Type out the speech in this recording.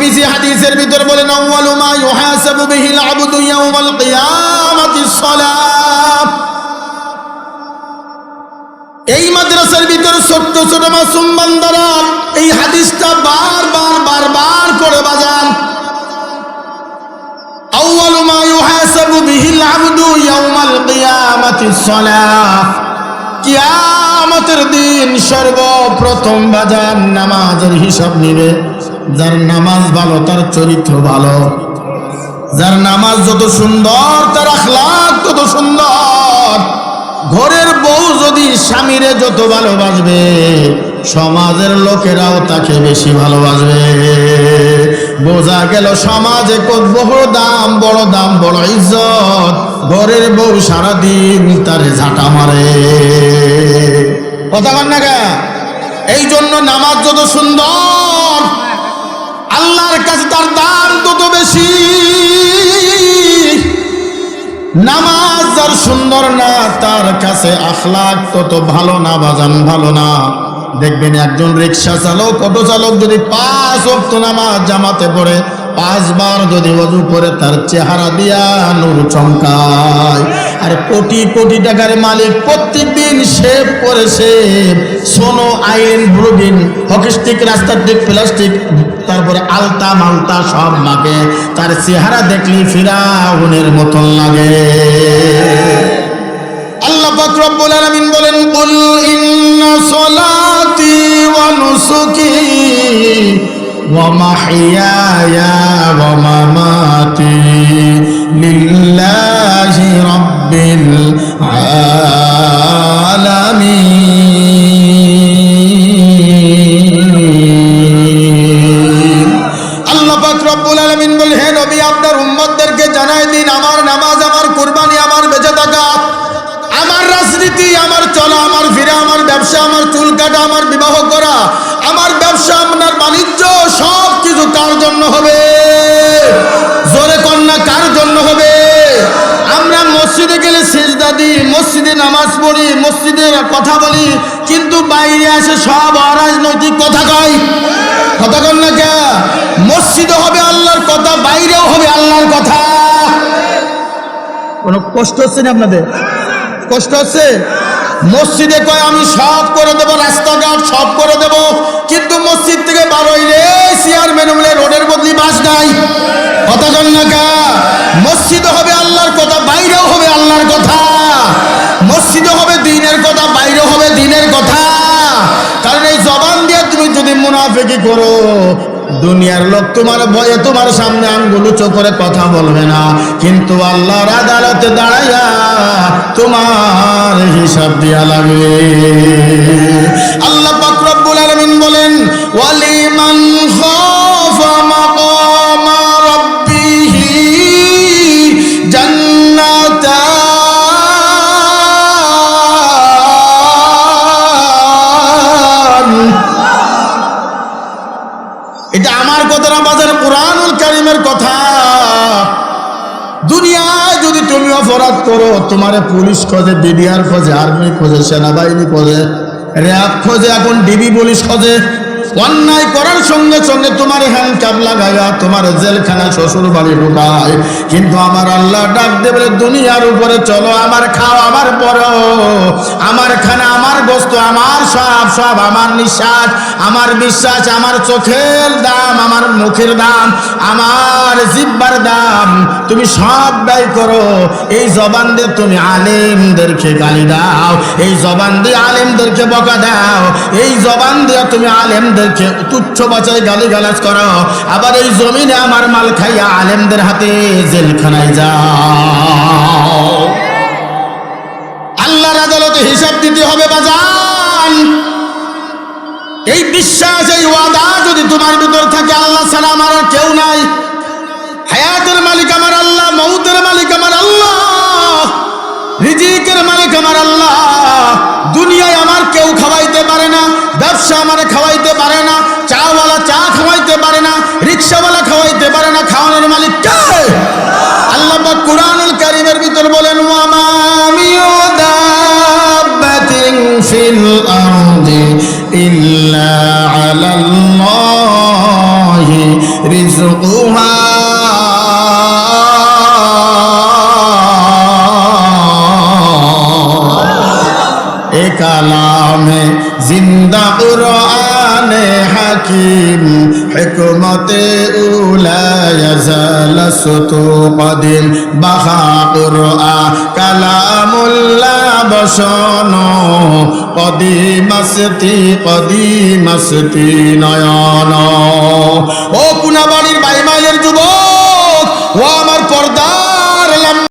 নবীজি হাদিসের ভিতর বলেন, আউয়ালু মা ইউহাসাবু বিহিল আবদু এই মাদ্রাসার ভিতর ছোট্ট ছোট মাসুম বান্দারা, এই হাদিসটা বারবার বারবার করে বাজান। আউয়ালু মা ইউহাসাবু বিহিল আবদু কিয়ামতের দিন সর্বপ্রথম বাজান নামাজের হিসাব নিবে। যার নামাজ ভালো, তার চরিত্র ভালো। যার নামাজ যত সুন্দর, তার আখলাক তত সুন্দর। ঘরের বউ যদি স্বামীরে যত ভালোবাসবে, সমাজের লোকেরাও তাকে বেশি ভালোবাসবে। বোঝা গেল সমাজে কত বড় দাম বড় দাম, বড় ইজ্জত। ঘরের বউ সারাদিন তারে ঝাঁটা মারে। কথা কন না? এই জন্য নামাজ যত সুন্দর আল্লাহর কাছে তার দাম তত বেশি। নামাজ যার সুন্দর না, তার কাছে আখলাক তত ভালো না, বাজান ভালো না। দেখবেন একজন রিক্সা চালক, অটো চালক যদি পাঁচ অক্ত নামাজ জামাতে পড়ে পাঁচবার যদি অজু করে তার চেহারা দিয়া নূর চমকায়। আর কোটি কোটি টাকার মালিক প্রত্যেক দিন সেভ করে সেভ। সোনো আইন ব্রুবিন হকিস্টিক রাস্তাটিক প্লাস্টিক, তারপরে আলতা মালতা সব মাকে তার চেহারা দেখলি ফিরাউনের মতন লাগে। আল্লাহ পাক রব্বুল বলেন, কুল ইন্না সলাতি ওয়া নুসুকি ওয়া মামাতি লিল্লাহি রাব্বিল আলামিন আল্লাহ পাক রব্বুল আলামিন বলে, হে নবী, আপনার উম্মতদেরকে জানাই দিন, আমার নামাজ, আমার কুরবানি, আমার বেঁচে থাকা, আমার রাজনীতি, আমার চলা, আমার ফিরা, আমার ব্যবসা, আমার চুল কাটা, আমার বিবাহ করা আমার ব্যবসা, আপনার বাণিজ্য, সব কিছু কার জন্য হবে? জোরে কন্যা, কার জন্য হবে? আমরা মসজিদে গেলে সেজদা দিই, মসজিদে নামাজ পড়ি, মসজিদে কথা বলি, কিন্তু বাইরে আসে সব অরাজনৈতিক কথা কয়। কথা কন না কে? মসজিদে হবে আল্লাহর কথা, বাইরেও হবে আল্লাহর কথা। কোনো কষ্ট হচ্ছে না আপনাদের? কষ্ট হচ্ছে? মসজিদে কয়, আমি সব করে দেব, রাস্তাঘাট সব করে দেব। কিন্তু মসজিদ থেকে বার হইলে চেয়ারম্যান বলে রোডের বদলি বাস নাই। কথা কন মসজিদ হবে আল্লাহর কথা, বাইরেও হবে আল্লাহর কথা। মসজিদে হবে দিনের কথা বাইরে হবে দিনের কথা। কারণ এই জবান দিয়ে তুমি যদি মুনাফেকি করো দুনিয়ার লোক তোমার ভয়ে তোমার সামনে আঙ্গুল উঁচু করে কথা বলবে না। কিন্তু আল্লাহর আদালতে দাঁড়াইয়া তোমার হিসাব দিয়া লাগবে। আল্লাহ পাক বলেন ওয়ালিমান আমার কথা না বাজার কোরআনুল কারিমের কথা। দুনিয়ায় যদি তুমি অপরাধ করো, তোমার পুলিশ খোঁজে, বিডিআর খোঁজে, আর্মি খোঁজে, সেনাবাহিনী খোঁজে, র্যাব খোঁজে, এখন ডিবি পুলিশ খোঁজে অন্যায় করার সঙ্গে সঙ্গে তোমার হ্যান্ডকাপ লাগাইয়া তোমার জেলখানা শ্বশুর বাড়ি ঢুকায়। কিন্তু আমার আল্লাহ ডাক দেবে দুনিয়ার উপরে চলো, আমার খাও, আমার পরো। আমার খানা, আমার বস্তু, আমার সব সব আমার নিঃশ্বাস, আমার বিশ্বাস, আমার চোখের দাম, আমার মুখের দাম, আমার জিব্বার দাম। তুমি সব ব্যয় করো। এই জবান দিয়ে তুমি আলেমদেরকে গালি দাও। এই জবান দিয়ে আলেমদেরকে বকা দাও। এই জবান দিয়ে তুমি আলেমদেরকে তুচ্ছ বাচায় গালি গালাজ করো। আবার এই জমিনে আমার মাল খাইয়া আলেমদের হাতে জেলখানায় যাও। আল্লাহর আদালতে হিসাব দিতে হবে বাজান। এই বিশ্বাস, এই ওয়াদা যদি তোমার ভিতর থাকে, আল্লাহ ছাড়া আমার আর কেউ নাই। হায়াতের মালিক আমার আল্লাহ মৌতের মালিক আমার আল্লাহ, রিজিকের মালিক আমার আল্লাহ। দুনিয়ায় আমার কেউ খাওয়াইতে পারে না, ব্যবসা আমার খাওয়াইতে পারে কালামে জিন্দা কুরআনে হাকিম, হিকমতে উলায় জালসতু কদিম বাহা কুরআ, কালামুল্লাহ বসন, কদিমাসতি কদিমাসতি নয়ন। ও পুনাবাড়ির বাইমাইলের যুবক, ও আমার